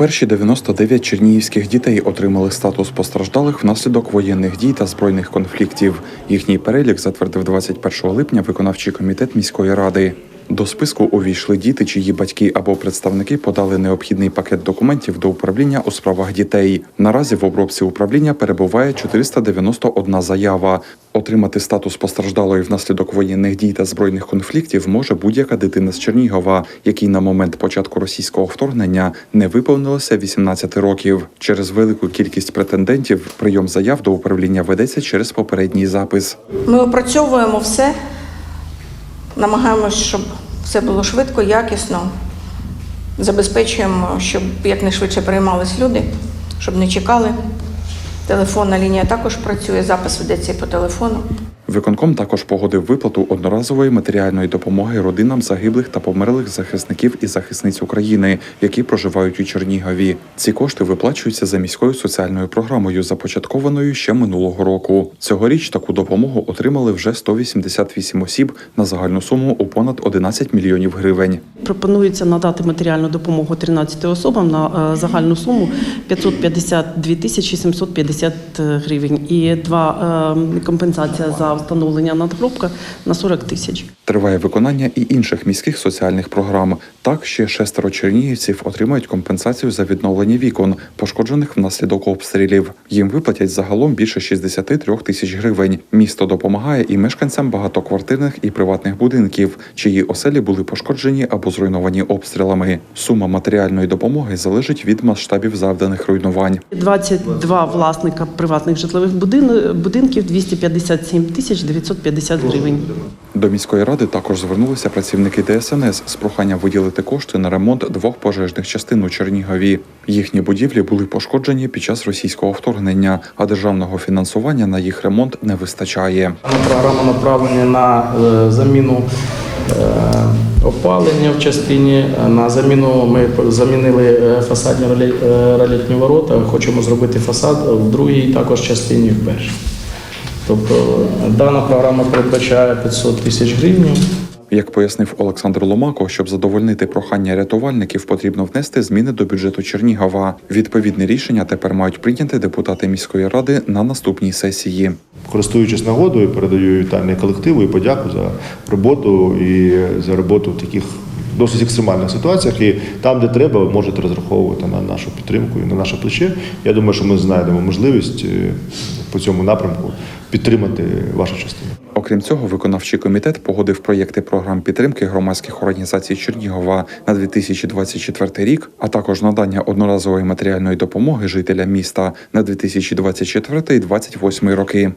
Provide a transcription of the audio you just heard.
Перші 99 чернігівських дітей отримали статус постраждалих внаслідок воєнних дій та збройних конфліктів. Їхній перелік затвердив 21 липня виконавчий комітет міської ради. До списку увійшли діти, чиї батьки або представники подали необхідний пакет документів до управління у справах дітей. Наразі в обробці управління перебуває 491 заява. Отримати статус постраждалої внаслідок воєнних дій та збройних конфліктів може будь-яка дитина з Чернігова, якій на момент початку російського вторгнення не виповнилося 18 років. Через велику кількість претендентів прийом заяв до управління ведеться через попередній запис. Ми опрацьовуємо все, намагаємось, щоб все було швидко, якісно. Забезпечуємо, щоб якнайшвидше приймались люди, щоб не чекали. Телефонна лінія також працює, запис ведеться і по телефону. Виконком також погодив виплату одноразової матеріальної допомоги родинам загиблих та померлих захисників і захисниць України, які проживають у Чернігові. Ці кошти виплачуються за міською соціальною програмою, започаткованою ще минулого року. Цьогоріч таку допомогу отримали вже 188 осіб на загальну суму у понад 11 мільйонів гривень. Пропонується надати матеріальну допомогу 13 особам на е, загальну суму 552 тисячі 750 гривень і два е, компенсація за встановлення надгробка на 40 тисяч. Триває виконання і інших міських соціальних програм. Так ще шестеро чернігівців отримають компенсацію за відновлення вікон, пошкоджених внаслідок обстрілів. Їм виплатять загалом більше 63 тисяч гривень. Місто допомагає і мешканцям багатоквартирних і приватних будинків, чиї оселі були пошкоджені або зруйновані обстрілами. Сума матеріальної допомоги залежить від масштабів завданих руйнувань. 22 власника приватних житлових будин- будинків 257 тисяч 950 гривень. До міської ради також звернулися працівники ДСНС з проханням виділити кошти на ремонт двох пожежних частин у Чернігові. Їхні будівлі були пошкоджені під час російського вторгнення, а державного фінансування на їх ремонт не вистачає. Програма направлена на е, заміну опалення в частині. На заміну ми замінили е, фасадні е, ворота. Хочемо зробити фасад в другій також частині в першій. Тобто е, дана програма передбачає 500 тисяч гривень. Як пояснив Олександр Ломако, щоб задовольнити прохання рятувальників, потрібно внести зміни до бюджету Чернігова. Відповідне рішення тепер мають прийняти депутати міської ради на наступній сесії. Користуючись нагодою, передаю вітальний колективу і подяку за роботу і за роботу в таких досить екстремальних ситуаціях. І там, де треба, можете розраховувати на нашу підтримку і на наше плече. Я думаю, що ми знайдемо можливість е, по цьому напрямку підтримати вашу частину. Окрім цього, виконавчий комітет погодив проєкти програм підтримки громадських організацій Чернігова на 2024 рік, а також надання одноразової матеріальної допомоги жителям міста на 2024-2028 роки.